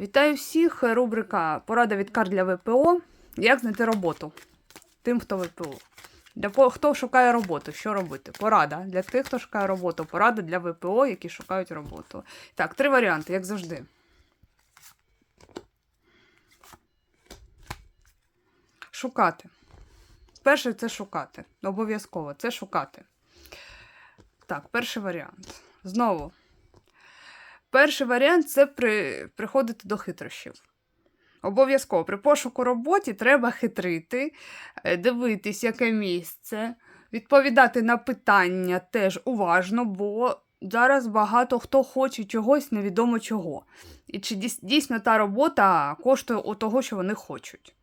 Вітаю всіх! Рубрика Порада від кар для ВПО. Як знайти роботу тим, хто ВПО. Для хто шукає роботу, що робити? Порада. Для тих, хто шукає роботу. Порада для ВПО, які шукають роботу. Так, три варіанти, як завжди. Шукати. Перше це шукати. Обов'язково це шукати. Так, перший варіант. Знову. Перший варіант це при, приходити до хитрощів. Обов'язково при пошуку роботі треба хитрити, е, дивитись, яке місце, відповідати на питання теж уважно, бо зараз багато хто хоче чогось, невідомо чого. І чи дійсно та робота коштує у того, що вони хочуть.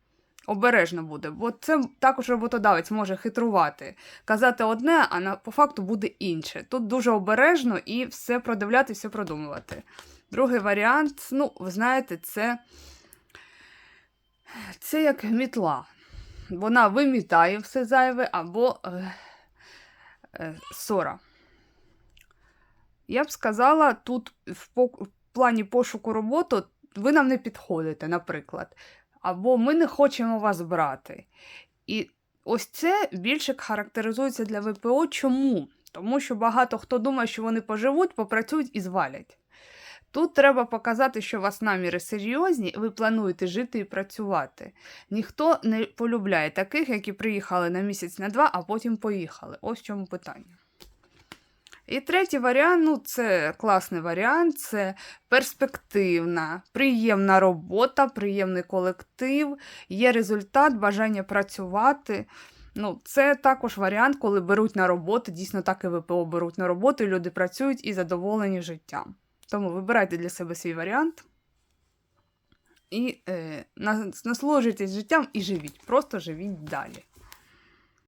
Обережно буде, бо це також роботодавець може хитрувати, казати одне, а на, по факту буде інше. Тут дуже обережно і все продивляти, все продумувати. Другий варіант, ну, ви знаєте, це, це як мітла. Вона вимітає все зайве або е, е, сора. Я б сказала, тут в, по, в плані пошуку роботи ви нам не підходите, наприклад. Або ми не хочемо вас брати. І ось це більше характеризується для ВПО. Чому? Тому що багато хто думає, що вони поживуть, попрацюють і звалять. Тут треба показати, що у вас наміри серйозні, ви плануєте жити і працювати. Ніхто не полюбляє таких, які приїхали на місяць на два, а потім поїхали. Ось в чому питання. І третій варіант ну це класний варіант, це перспективна, приємна робота, приємний колектив, є результат, бажання працювати. Ну, це також варіант, коли беруть на роботу, дійсно так і ВПО беруть на роботу, і люди працюють і задоволені життям. Тому вибирайте для себе свій варіант і е, на- насолоджуйтесь життям і живіть. Просто живіть далі.